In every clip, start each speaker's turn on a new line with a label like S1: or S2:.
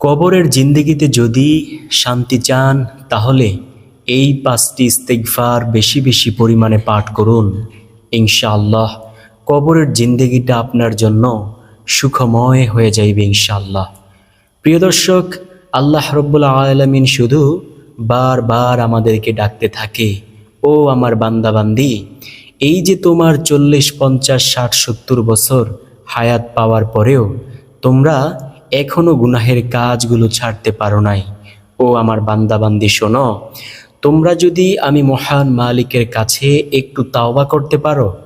S1: কবরের জিন্দেগিতে যদি শান্তি চান, তাহলে এই পাঁচটি ইস্তেগফার বেশি বেশি পরিমাণে পাঠ করুন। ইনশাআল্লাহ, কবরের জিন্দেগিটা আপনার জন্য সুখময় হয়ে যাইবে ইনশাআল্লাহ। প্রিয় দর্শক, আল্লাহ রব্বুল আলমিন শুধু বারবার আমাদেরকে ডাকতে থাকে, ও আমার বান্দাবান্দি, এই যে তোমার চল্লিশ, পঞ্চাশ, ষাট, সত্তর বছর হায়াত পাওয়ার পরেও তোমরা এখনও গুনাহের কাজগুলো ছাড়তে পারো নাই। ও আমার বান্দাবান্দি, শোনো, তোমরা যদি আমি মহান মালিকের কাছে একটু তাওবা করতে পারো,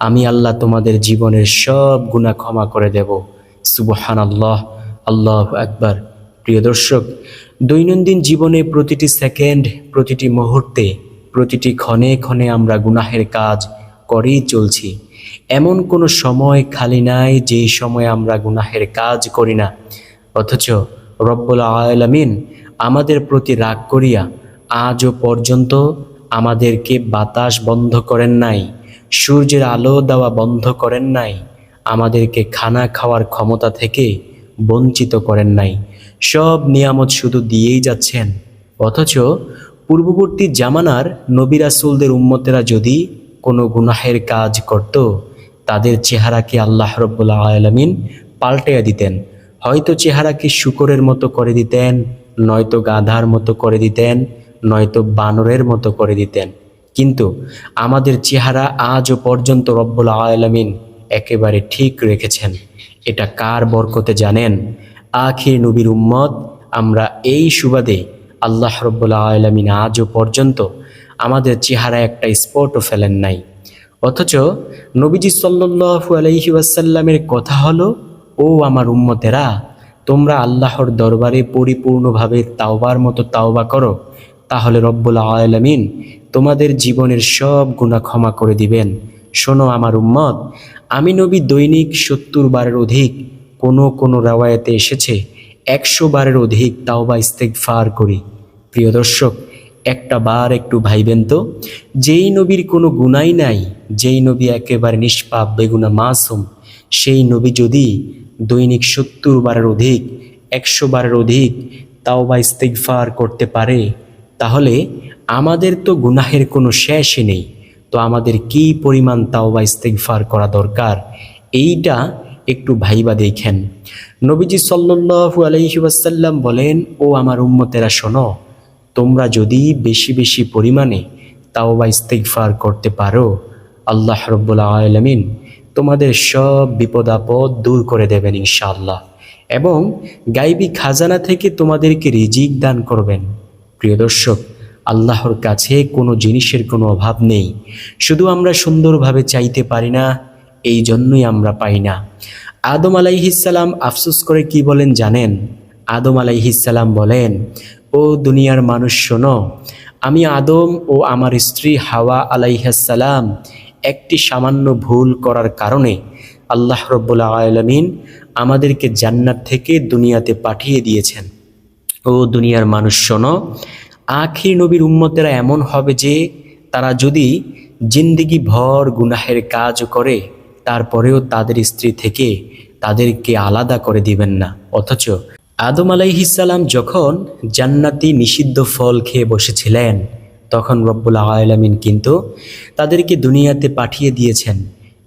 S1: আমি আল্লাহ তোমাদের জীবনের সব গুণা ক্ষমা করে দেব। সুবহান আল্লাহ আল্লাহ একবার প্রিয় দর্শক, দৈনন্দিন জীবনে প্রতিটি সেকেন্ড, প্রতিটি মুহূর্তে, প্রতিটি ক্ষণে ক্ষণে আমরা গুনাহের কাজ করেই চলছি। এমন কোনো সময় খালি নাই যেই সময় আমরা গুনাহের কাজ করি না। অথচ রব্বুল আলমিন আমাদের প্রতি রাগ করিয়া আজও পর্যন্ত আমাদেরকে বাতাস বন্ধ করেন নাই, সূর্যের আলো দেওয়া বন্ধ করেন নাই, আমাদেরকে খানা খাওয়ার ক্ষমতা থেকে বঞ্চিত করেন নাই। সব নিয়ামত শুধু দিয়েই যাচ্ছেন। অথচ পূর্ববর্তী জামানার নবিরাসুলদের উম্মতেরা যদি কোনো গুনাহের কাজ করত, তাদের চেহারাকে আল্লাহ রব্বুল্লা আলমিন পাল্টাইয়া দিতেন। হয়তো চেহারাকে শুকরের মতো করে দিতেন, নয়তো গাধার মতো করে দিতেন, নয়তো বানরের মতো করে দিতেন। কিন্তু আমাদের চেহারা আজও পর্যন্ত রব্বুল আলমিন একেবারে ঠিক রেখেছেন। এটা কার বরকতে জানেন? আখির নবীর উম্মত, আমরা এই সুবাদে আল্লাহ রব্বুল্লা আলমিন আজও পর্যন্ত আমাদের চেহারা একটা স্পটও ফেলেন নাই। অথচ নবীজি সাল্লু আলহি ওয়াসাল্লামের কথা হলো ও আমার উম্মতেরা, তোমরা আল্লাহর দরবারে পরিপূর্ণভাবে তাওবার মতো তাওবা করো, তাহলে রব্বুল আলমিন তোমাদের জীবনের সব গুণা ক্ষমা করে দিবেন। শোনো আমার উম্মত, আমি নবী দৈনিক সত্তর বারের অধিক কোনো কোনো রাওয়ায়াতে এসেছে, একশো বারের অধিক তাওবা ইস্তেকফার করি। প্রিয় দর্শক, একটা বার একটু ভাইবেন তো, যেই নবীর কোনো গুণাই নাই, যেই নবী একেবারে নিষ্পাপ, বেগুনা মাসুম সেই নবী যদি দৈনিক সত্তর বারের অধিক, একশো বারের অধিক তাও বা ইস্তেকফার করতে পারে, তাহলে আমাদের তো গুনাহের কোনো শেষই নেই। তো আমাদের কি পরিমাণ তাও বা ইস্তেকফার করা দরকার? এইটা একটু ভাইবা দেখেন। নবীজি সাল্লু আলহি ওয়াসাল্লাম বলেন, ও আমার উম্মতেরা, শোনো, তোমরা যদি বেশি বেশি পরিমাণে তাও বা ইস্তেকফার করতে পারো, আল্লাহ রব্বুল্লা আলমিন তোমাদের সব বিপদ আপদ দূর করে দেবেন ইনশাআল্লাহ। এবং গাইবি খাজানা থেকে তোমাদেরকে রিজিক দান করবেন। প্রিয় দর্শক, আল্লাহর কাছে কোনো জিনিসের কোনো অভাব নেই। শুধু আমরা সুন্দরভাবে চাইতে পারি না, এই জন্যই আমরা পাই না। আদম আলাইহিসাল্লাম আফসোস করে কি বলেন জানেন? আদম আলাইহিসাল্লাম বলেন, ও দুনিয়ার মানুষ শোনো, আমি আদম ও আমার স্ত্রী হাওয়া আলাইহাসাল্লাম একটি সামান্য ভুল করার কারণে আল্লাহ রব্বুল্লা আলমিন আমাদেরকে জান্নাত থেকে দুনিয়াতে পাঠিয়ে দিয়েছেন। ও দুনিয়ার মানুষ, শোনো, আখির নবীর উম্মতেরা এমন হবে যে তারা যদি জিন্দিগি ভর গুনাহের কাজ করে, তারপরেও তাদের স্ত্রী থেকে তাদেরকে আলাদা করে দিবেন না। অথচ আদম আলাইহিসাল্লাম যখন জান্নাতি নিষিদ্ধ ফল খেয়ে বসেছিলেন তখন রব্বুল আলমিন কিন্তু তাদেরকে দুনিয়াতে পাঠিয়ে দিয়েছেন।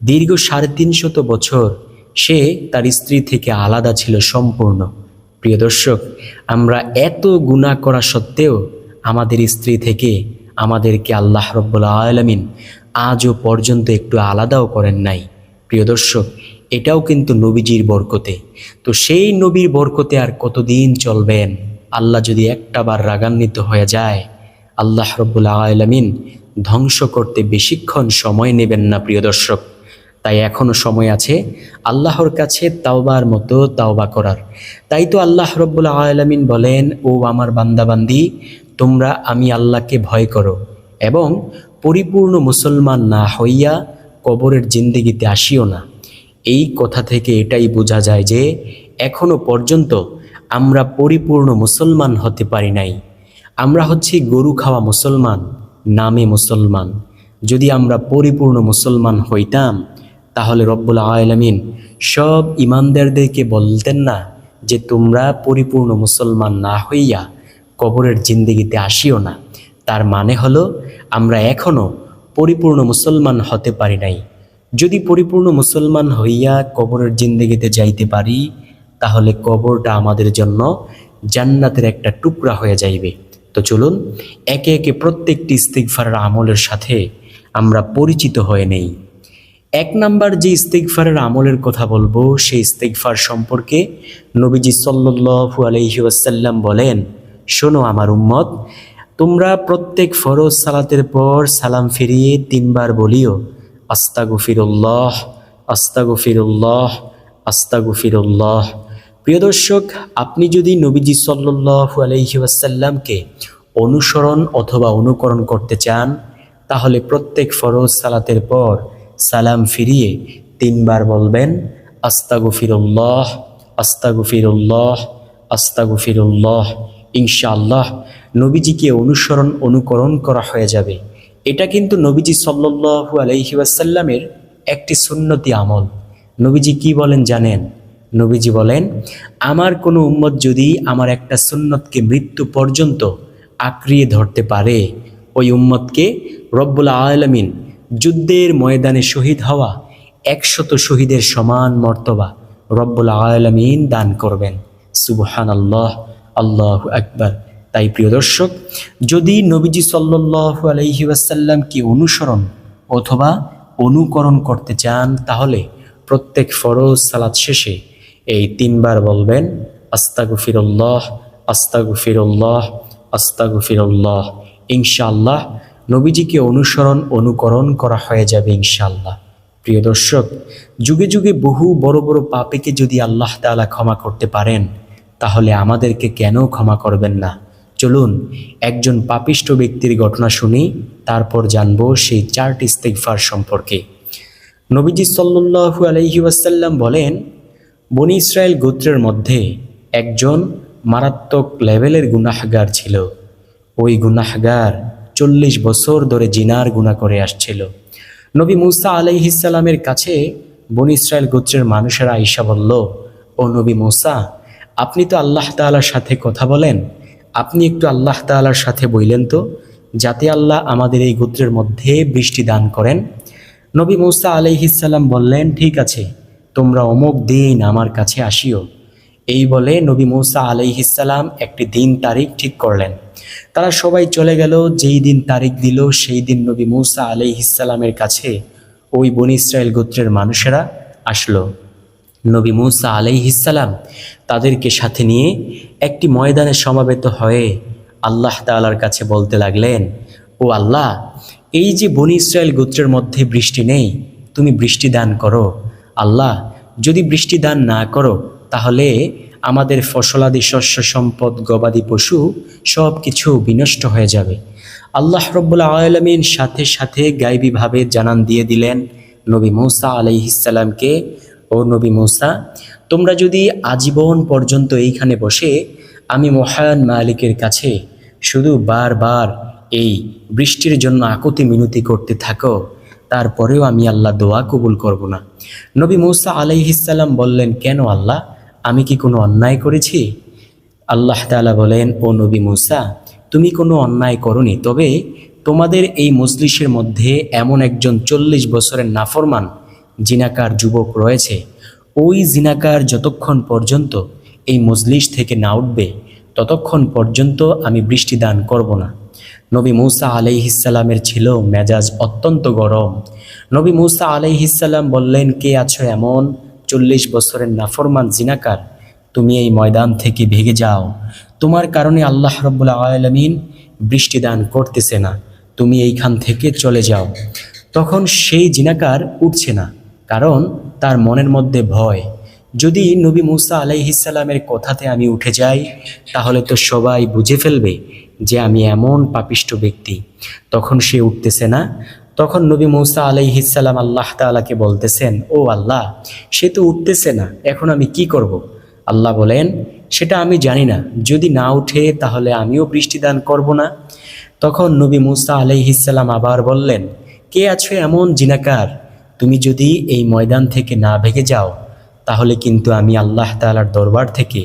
S1: দীর্ঘ সাড়ে তিনশত বছর সে তার স্ত্রী থেকে আলাদা ছিল সম্পূর্ণ। প্রিয় দর্শক, আমরা এত গুণা করা সত্ত্বেও আমাদের স্ত্রী থেকে আমাদেরকে আল্লাহ রব্বুল আলমিন আজও পর্যন্ত একটু আলাদাও করেন নাই। প্রিয় দর্শক, এটাও কিন্তু নবীজির বরকতে। তো সেই নবীর বরকতে আর কতদিন চলবেন? আল্লাহ যদি একটা বার রাগান্বিত হয়ে যায় আল্লাহ রব্বুল্লা আলমিন ধ্বংস করতে বেশিক্ষণ সময় নেবেন না, প্রিয় দর্শক। তাই এখনও সময় আছে আল্লাহর কাছে তাওবার মতো তাওবা করার। তাই তো আল্লাহ রব্বুল্লা আলমিন বলেন, ও আমার বান্দাবান্দি, তোমরা আমি আল্লাহকে ভয় করো এবং পরিপূর্ণ মুসলমান না হইয়া কবরের জিন্দিগিতে আসিও না। এই কথা থেকে এটাই বোঝা যায় যে, এখনও পর্যন্ত আমরা পরিপূর্ণ মুসলমান হতে পারি নাই। আমরা হচ্ছি গরু খাওয়া মুসলমান, নামে মুসলমান। যদি আমরা পরিপূর্ণ মুসলমান হইতাম, তাহলে রব্বুল আলমিন সব ইমানদারদেরকে বলতেন না যে তোমরা পরিপূর্ণ মুসলমান না হইয়া কবরের জিন্দিগিতে আসিও না। তার মানে হলো, আমরা এখনও পরিপূর্ণ মুসলমান হতে পারি নাই। যদি পরিপূর্ণ মুসলমান হইয়া কবরের জিন্দিগিতে যাইতে পারি, তাহলে কবরটা আমাদের জন্য জান্নাতের একটা টুকরা হয়ে যাইবে। তো চলুন, একে একে প্রত্যেকটি ইস্তিগফারের আমলের সাথে আমরা পরিচিত হয়ে নেই। এক নাম্বার যে ইস্তেকফারের আমলের কথা বলব, সেই ইস্তেকফার সম্পর্কে নবীজি সাল্লু আলহি ওয়াসাল্লাম বলেন, শোনো আমার উম্মত, তোমরা প্রত্যেক ফরজ সালাতের পর সালাম ফিরিয়ে তিনবার বলিও, আস্তাগফিরুল্লাহ আস্তাগফিরুল্লাহ আস্তাগফিরুল্লাহ। প্রিয় দর্শক, আপনি যদি নবীজি সাল্লু আলহি ওয়াসাল্লামকে অনুসরণ অথবা অনুকরণ করতে চান, তাহলে প্রত্যেক ফরজ সালাতের পর সালাম ফিরিয়ে তিনবার বলবেন, আস্তাগফিরুল্লাহ আস্তাগফিরুল্লাহ আস্তাগফিরুল্লাহ। ইনশাআল্লাহ নবীজিকে অনুসরণ, অনুকরণ করা হয়ে যাবে। এটা কিন্তু নবীজি সাল্লু আলহি ওয়াসাল্লামের একটি সুন্নতি আমল। নবীজি কি বলেন জানেন? নবীজি বলেন, আমার কোনো উম্মত যদি আমার একটা সুন্নতকে মৃত্যু পর্যন্ত আঁকড়িয়ে ধরতে পারে, ওই উম্মতকে রব্বুল আলমিন যুদ্ধের ময়দানে শহীদ হওয়া একশত শহীদের সমান মর্তবা রব্বুল আলমিন দান করবেন। সুবহান আল্লাহ আল্লাহ আকবর। তাই প্রিয় দর্শক, যদি নবীজি সাল্লু আলহি ওয়াসাল্লামকে অনুসরণ অথবা অনুকরণ করতে চান, তাহলে প্রত্যেক ফরজ সালাত শেষে এই তিনবার বলবেন, আস্তাগফিরুল্লাহ আস্তাগফিরুল্লাহ আস্তাগফিরুল্লাহ। ইনশাআল্লাহ নবীজিকে অনুসরণ, অনুকরণ করা হয়ে যাবে ইনশাআল্লাহ। প্রিয় দর্শক, যুগে যুগে বহু বড় বড় পাপীকে যদি আল্লাহ তাআলা ক্ষমা করতে পারেন, তাহলে আমাদেরকে কেন ক্ষমা করবেন না? চলুন, একজন পাপিষ্ট ব্যক্তির ঘটনা শুনি, তারপর জানব সেই চারটি ইস্তেগফার সম্পর্কে। নবীজি সাল্লু আলহি ওয়াসাল্লাম বলেন বনি ইসরায়েল গোত্রের মধ্যে একজন মারাত্মক লেভেলের গুনাহগার ছিল। ওই গুনাহগার চল্লিশ বছর ধরে জিনার গুণা করে আসছিল। নবী মুসা আলাইহিসাল্লামের কাছে বনি ইসরায়েল গোত্রের মানুষেরা আইসা বলল, ও নবী মুসা, আপনি তো আল্লাহ তালার সাথে কথা বলেন। আপনি একটু আল্লাহ তালার সাথে বইলেন তো, যাতে আল্লাহ আমাদের এই গোত্রের মধ্যে বৃষ্টি দান করেন। নবী মুসা আলাইহিসাল্লাম বললেন, ঠিক আছে তোমরা অমুক দিন আমার কাছে আসিও। এই বলে নবী মুসা আলাইহিসাল্লাম একটি দিন তারিখ ঠিক করলেন। তারা সবাই চলে গেল, যেই দিন তারিখ দিল, সেই দিন নবী মুসা আলাইহিসাল্লামের কাছে ওই বন ইসরায়েল গোত্রের মানুষেরা আসলো। নবী মুসা আলাইহিসাল্লাম তাদেরকে সাথে নিয়ে একটি ময়দানে সমাবেত হয়ে আল্লাহ তালার কাছে বলতে লাগলেন, ও আল্লাহ, এই যে বনি ইসরায়েল গোত্রের মধ্যে বৃষ্টি নেই, তুমি বৃষ্টি দান করো। আল্লাহ, যদি বৃষ্টি দান না করো, তাহলে আমাদের ফসলাদি শস্য সম্পদ, গবাদি পশু সব কিছু বিনষ্ট হয়ে যাবে। আল্লাহ রব্বুল্লা আলমিন সাথে সাথে গাইবীভাবে জানান দিয়ে দিলেন নবী মৌসা আলাইহিসাল্লামকে ও নবী মৌসা, তোমরা যদি আজীবন পর্যন্ত এইখানে বসে, আমি মহায়ন মালিকের কাছে শুধু বারবার এই বৃষ্টির জন্য আকুতি মিনতি করতে থাকো তারপরেও আমি আল্লাহ দোয়া কবুল করব না। নবী মৌসা আলাইহিসাল্লাম বললেন, কেন আল্লাহ? আমি কি কোনো অন্যায় করেছি? আল্লাহ তালা বলেন, ও নবী মৌসা, তুমি কোনো অন্যায় করনি, তবে তোমাদের এই মজলিসের মধ্যে এমন একজন চল্লিশ বছরের নাফরমান জিনাকার যুবক রয়েছে। ওই জিনাকার যতক্ষণ পর্যন্ত এই মজলিস থেকে না উঠবে, ততক্ষণ পর্যন্ত আমি বৃষ্টি দান করব না। নবী মৌসা আলাইহিসাল্লামের ছিল মেজাজ অত্যন্ত গরম। নবী মৌসা আলাইহিসাল্লাম বললেন, কে আছো এমন? চল্লিশ বছরের নাফরমান জিনাকার, তুমি এই ময়দান থেকে ভেগে যাও। তোমার কারণে আল্লাহ রব্বুল্লা আলমিন বৃষ্টি দান করতেছে না। তুমি এইখান থেকে চলে যাও। তখন সেই জিনাকার উঠছে না, কারণ তার মনের মধ্যে ভয়। যদি নবী মুসা আলাইহিসাল্লামের কথাতে আমি উঠে যাই, তাহলে তো সবাই বুঝে ফেলবে যে আমি এমন পাপিষ্ট ব্যক্তি। তখন সে উঠতেছে না। তখন নবী মৌসা আলাইহিসাল্লাম আল্লাহ তালাকে বলতেছেন, ও আল্লাহ, সে তো উঠতেছে না, এখন আমি কি করব। আল্লাহ বলেন, সেটা আমি জানি না, যদি না উঠে তাহলে আমিও বৃষ্টিদান করব না। তখন নবী মুসা আলাইহিসাল্লাম আবার বললেন, কে আছো এমন জিনাকার? তুমি যদি এই ময়দান থেকে না ভেগে যাও, তাহলে কিন্তু আমি আল্লাহ তালার দরবার থেকে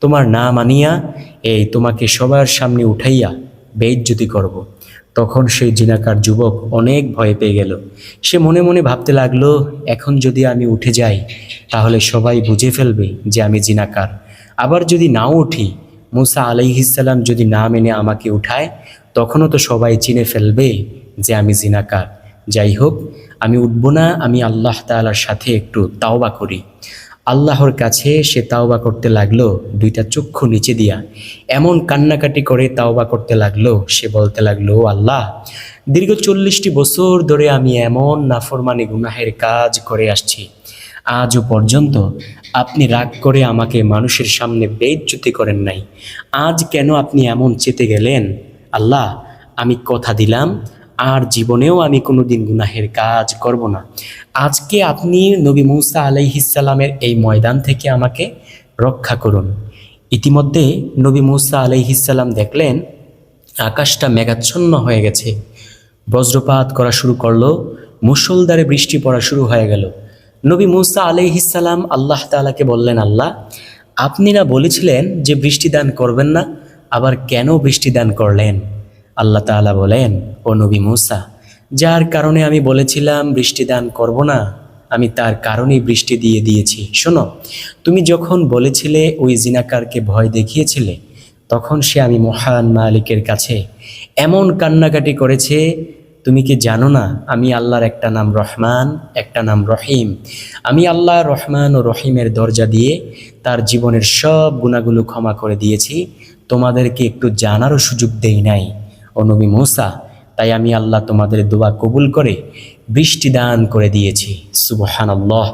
S1: তোমার না মানিয়া এই তোমাকে সবার সামনে উঠাইয়া বেইজ্জতি করব। তখন সেই জিনাকার যুবক অনেক ভয় পেয়ে গেল। সে মনে মনে ভাবতে লাগল, এখন যদি আমি উঠে যাই, তাহলে সবাই বুঝে ফেলবে যে আমি জিনাকার। আবার যদি নাও উঠি, মুসা আলাইহিসাল্লাম যদি না মেনে আমাকে উঠায়, তখনও তো সবাই চিনে ফেলবে যে আমি জিনাকার। যাই হোক, আমি উঠব না, আমি আল্লাহ তালার সাথে একটু তাওবা করি। আল্লাহর কাছে সে তাওবা করতে লাগল, দুইটা চক্ষু নিচে দিয়া। এমন কান্নাকাটি করে তাওবা করতে লাগল, সে বলতে লাগল, "ও আল্লাহ, দীর্ঘ চল্লিশটি বছর ধরে আমি এমন নাফরমানি গুনাহের কাজ করে আসছি। আজও পর্যন্ত আপনি রাগ করে আমাকে মানুষের সামনে বেজ্জতি করেন নাই। আজ কেন আপনি এমন চেতে গেলেন? আল্লাহ, আমি কথা দিলাম আর জীবনেও আমি কোনো দিন গুনাহের কাজ করব না। আজকে আপনি নবী মৌসা আলাইহিসাল্লামের এই ময়দান থেকে আমাকে রক্ষা করুন। ইতিমধ্যে নবী মৌসা আলাইহিসাল্লাম দেখলেন, আকাশটা মেঘাচ্ছন্ন হয়ে গেছে। বজ্রপাত করা শুরু করল মুসলদারে বৃষ্টি পড়া শুরু হয়ে গেল। নবী মুসা আলাইহিসাল্লাম আল্লাহ তাআলাকে বললেন, আল্লাহ, আপনি না বলেছিলেন যে বৃষ্টি দান করবেন না, আবার কেন বৃষ্টি দান করলেন? আল্লাহ তাআলা বলেন, ও নবী মুসা, যার কারণে আমি বলেছিলাম বৃষ্টি দান করব না, আমি তার কারণেই বৃষ্টি দিয়ে দিয়েছি। শোনো, তুমি যখন বলেছিলে ওই জিনাকারকে ভয় দেখিয়েছিলে, তখন সে আমি মহান মালিকের কাছে এমন কান্নাকাটি করেছে, তুমি কি জানো না, আমি আল্লাহর একটা নাম রহমান, একটা নাম রহিম। আমি আল্লাহ রহমান ও রহিমের দরজা দিয়ে তার জীবনের সব গুণাগুলো ক্ষমা করে দিয়েছি। তোমাদেরকে একটু জানারও সুযোগ দেই নাই। ও নবী মূসা, তাই আমি আল্লাহ তোমাদের দোয়া কবুল করে বৃষ্টি দান করে দিয়েছি। সুবহান আল্লাহ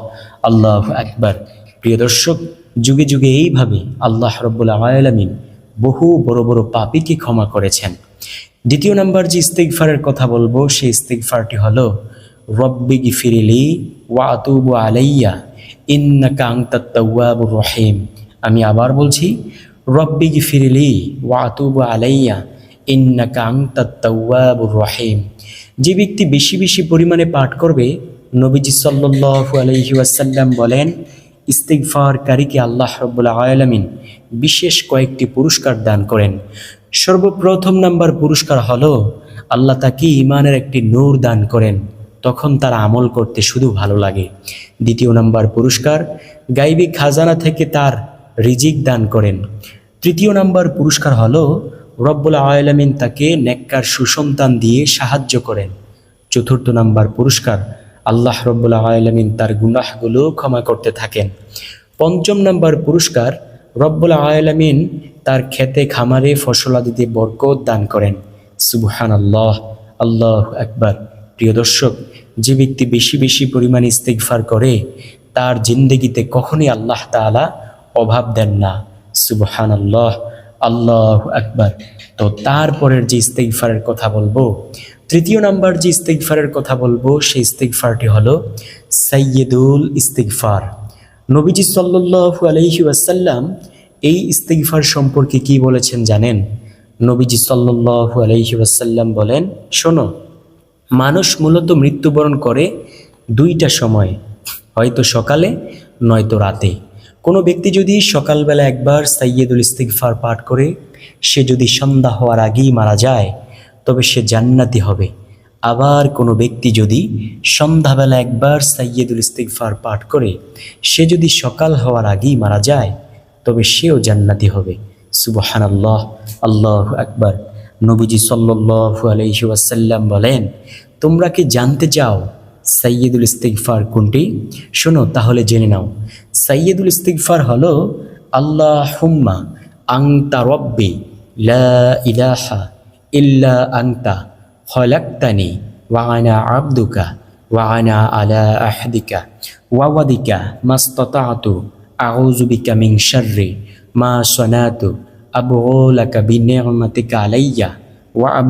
S1: আল্লাহ একবার প্রিয় দর্শক, যুগে যুগে এইভাবে আল্লাহ রব্বুল আলামিন বহু বড় বড় পাপীকে ক্ষমা করেছেন। দ্বিতীয় নাম্বার যে ইস্তেগফারের কথা বলব, সেই ইস্তেগফারটি হলো, রব্বি গিফিরিলি ওয়া আতুবু আলাইয়া, ইন্নাকা আনতাত তাওয়াবুর রহিম। আমি আবার বলছি, রব্বি গিফিরিলি ওয়া আতুবু আলাইয়া ইন্নাকা আনতাত তাওয়াবুর রহিম। যে ব্যক্তি বেশি বেশি পরিমাণে পাঠ করবে, নবীজি সাল্লাল্লাহু আলাইহি ওয়াসাল্লাম বলেন, ইস্তিগফারকারীকে আল্লাহ রব্বুল আলামিন বিশেষ কয়েকটি পুরস্কার দান করেন। সর্বপ্রথম নাম্বার পুরস্কার হলো, আল্লাহ তাকে ইমানের একটি নূর দান করেন। তখন তার আমল করতে শুধু ভালো লাগে। দ্বিতীয় নাম্বার পুরস্কার, গাইবী খাজানা থেকে তার রিজিক দান করেন। তৃতীয় নাম্বার পুরস্কার হলো রব্বুল আলামিন তাকে নেককার সুসন্তান দিয়ে সাহায্য করেন। চতুর্থ নাম্বার পুরস্কার, আল্লাহ রব্বুল আলামিন তার গুনাহগুলো ক্ষমা করতে থাকেন। পঞ্চম নাম্বার পুরস্কার, রব্বুল আলামিন তার খেতে খামারে ফসলাদিতে বরকত দান করেন। সুবহান আল্লাহ আল্লাহ একবার প্রিয় দর্শক, যে ব্যক্তি বেশি বেশি পরিমাণ ইস্তেগফার করে, তার জিন্দগিতে কখনই আল্লাহ তাআলা অভাব দেন না। সুবহান আল্লাহ আল্লাহ আকবার। তো তারপরের যে ইস্তেগফারের কথা বলব, তৃতীয় নাম্বার যে ইস্তেগফারের কথা বলব, সেই ইস্তেগফারটি হলো সাইয়্যিদুল ইস্তেগফার। নবীজি সাল্লাল্লাহু আলাইহি ওয়াসাল্লাম এই ইস্তেগফার সম্পর্কে কি বলেছেন জানেন? নবীজি সাল্লাল্লাহু আলাইহি ওয়াসাল্লাম বলেন, শোনো, মানুষ মূলত মৃত্যুবরণ করে দুইটা সময়, হয়তো সকালে, নয়তো রাতে। কোনো ব্যক্তি যদি সকালবেলা একবার সাইয়্যিদুল ইস্তিগফার পাঠ করে, সে যদি সন্ধ্যা হওয়ার আগেই মারা যায়, তবে সে জান্নাতি হবে। আবার কোনো ব্যক্তি যদি সন্ধ্যাবেলা একবার সাইয়্যিদুল ইস্তিগফার পাঠ করে, সে যদি সকাল হওয়ার আগেই মারা যায়, তবে সেও জান্নাতি হবে। সুবহান আল্লাহ আল্লাহ আকবার। নবীজি আলাইহি ওয়াসাল্লাম বলেন, তোমরা কি জানতে চাও সাইয়্যিদুল ইস্তিগফার কোনটি? শোনো, তাহলে জেনে নাও। সাইয়্যিদুল ইস্তিগফার হলো, আল্লাহুম্মা আংতা রব্বি লা ইলাহা ইল্লা আংতা খলাক্তানি ওয়া আনা আবদুকা ওয়া আনা আলা আহদিকা ওয়া ওয়াদিকা মাস্তাতাতু আউযু বিকা মিন শাররি মা সানাতু আবগু লাকা বিনি'মাতিকা আলাইয়া ওয়া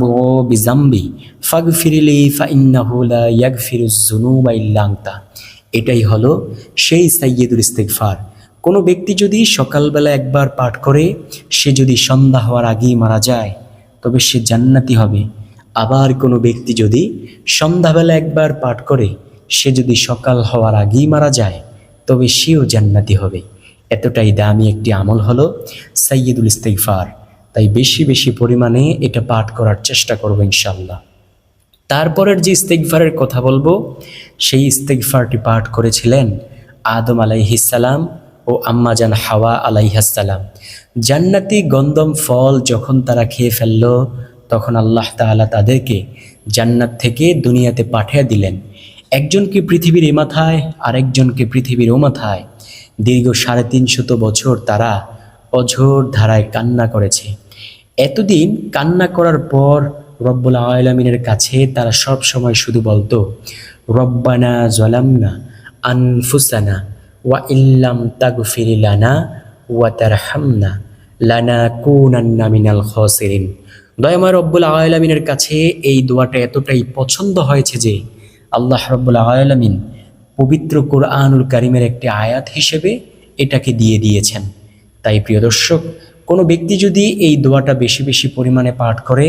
S1: বিজামবি, ফাগফিরলি ফাইন্নাহু লা ইয়াগফিরুজ যুনুবা ইল্লা আনতা। এটাই হলো সেই সাইয়্যিদুল ইস্তিগফার। কোনো ব্যক্তি যদি সকালবেলা একবার পাঠ করে, সে যদি সন্ধ্যা হওয়ার আগেই মারা যায়, তবে সে জান্নাতি হবে। আবার কোনো ব্যক্তি যদি সন্ধ্যাবেলা একবার পাঠ করে, সে যদি সকাল হওয়ার আগেই মারা যায়, তবে সেও জান্নাতি হবে। এতটাই দামি একটি আমল হলো সাইয়দুল ইস্তেগফার। তাই বেশি বেশি পরিমাণে এটা পাঠ করার চেষ্টা করব ইনশাল্লাহ তারপরের যে ইস্তেগফারের কথা বলব, সেই ইস্তেগফারটি পাঠ করেছিলেন আদম আলাইহিসালাম ও আম্মাজান হাওয়া আলাইহাসালাম জান্নাতি গন্দম ফল যখন তারা খেয়ে ফেলল, তখন আল্লাহ তাআলা তাদেরকে জান্নাত থেকে দুনিয়াতে পাঠিয়ে দিলেন। একজনকে পৃথিবীর এ মাথায়, আরেকজনকে পৃথিবীর ও মাথায়। দীর্ঘ সাড়ে তিনশত বছর তারা অঝোর ধারায় কান্না করেছে। এতদিন কান্না করার পর রব্বুল আলমিনের কাছে তারা সব সময় শুধু বলতো, রব্বানা জলামনা আনফুসানা ওয়া ইল্লাম তাগফিরিলানা ওয়া তার তারহামনা লানা কুনান্না মিনাল খসিরিন। দয়াময় রব্বুল আলমিনের কাছে এই দোয়াটা এতটাই পছন্দ হয়েছে যে আল্লাহ রব্বুল আলমিন পবিত্র কোরআনুল কারিমের একটি আয়াত হিসেবে এটাকে দিয়ে দিয়েছেন। তাই প্রিয় দর্শক, কোনো ব্যক্তি যদি এই দোয়াটা বেশি বেশি পরিমাণে পাঠ করে,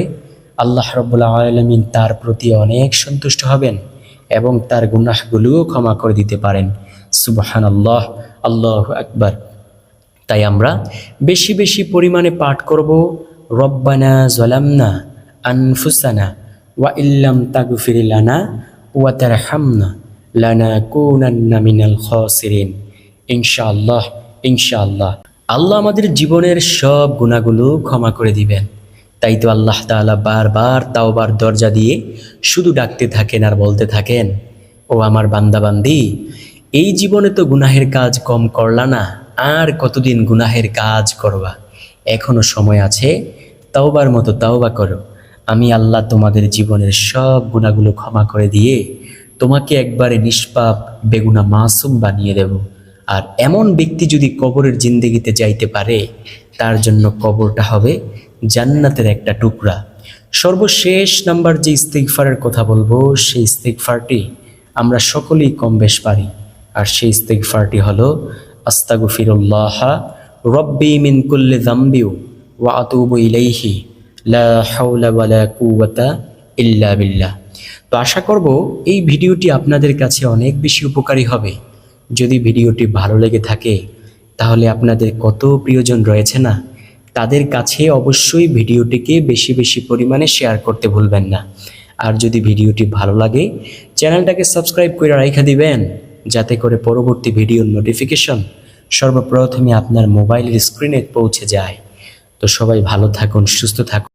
S1: আল্লাহ রব্বুল্লা আলমিন তার প্রতি অনেক সন্তুষ্ট হবেন এবং তার গুনাহগুলোও ক্ষমা করে দিতে পারেন। সুবহান আল্লাহ আল্লাহ আকবার। তাই আমরা বেশি বেশি পরিমাণে পাঠ করব, রব্বানা জলামনা আনফুসানা ওয়া ইল্লাম তাগফিরিলানা ওয়া তারহামনা লানা কুনান্না মিনাল খাসিরিন। ইনশাআল্লাহ ইনশাআল্লাহ। আল্লাহ আমাদের জীবনের সব গুণাগুলো ক্ষমা করে দিবেন। তাই তো আল্লাহ তাআলা বারবার তাওবার দরজা দিয়ে শুধু ডাকতে থাকেন আর বলতে থাকেন, ও আমার বান্দাবান্দি, এই জীবনে তো গুনাহের কাজ কম করলা না, আর কতদিন গুনাহের কাজ করবা? এখনও সময় আছে, তাওবার মতো তাওবা করো। আমি আল্লাহ তোমাদের জীবনের সব গুণাগুলো ক্ষমা করে দিয়ে তোমাকে একবারে নিষ্পাপ, বেগুনা মাসুম বানিয়ে দেব। আর এমন ব্যক্তি যদি কবরের জিন্দেগিতে যাইতে পারে, তার জন্য কবরটা হবে জান্নাতের একটা টুকরা। সর্বশেষ নাম্বার যে ইস্তিগফারের কথা বলব, সেই ইস্তিগফারটি আমরা সকলেই কম বেশ পারি। আর সেই ইস্তিগফারটি হলো, আস্তাগফিরুল্লাহ রব্বি মিন কুল্লি যামবিউ ওয়া আতুবু ইলাইহি, লা ইল্লা বিল্লাহ। তো আশা করব এই ভিডিওটি আপনাদের কাছে অনেক বেশি উপকারী হবে। যদি ভিডিওটি ভালো লেগে থাকে, তাহলে আপনাদের কত প্রিয়জন রয়েছে না? তাদের কাছে অবশ্যই ভিডিওটিকে বেশি বেশি পরিমাণে শেয়ার করতে ভুলবেন না। আর যদি ভিডিওটি ভালো লাগে, চ্যানেলটাকে সাবস্ক্রাইব করে রাখা দিবেন, যাতে করে পরবর্তী ভিডিওর নোটিফিকেশন সর্বপ্রথমে আপনার মোবাইলের স্ক্রিনে পৌঁছে যায়। তো সবাই ভালো থাকুন, সুস্থ থাকুন।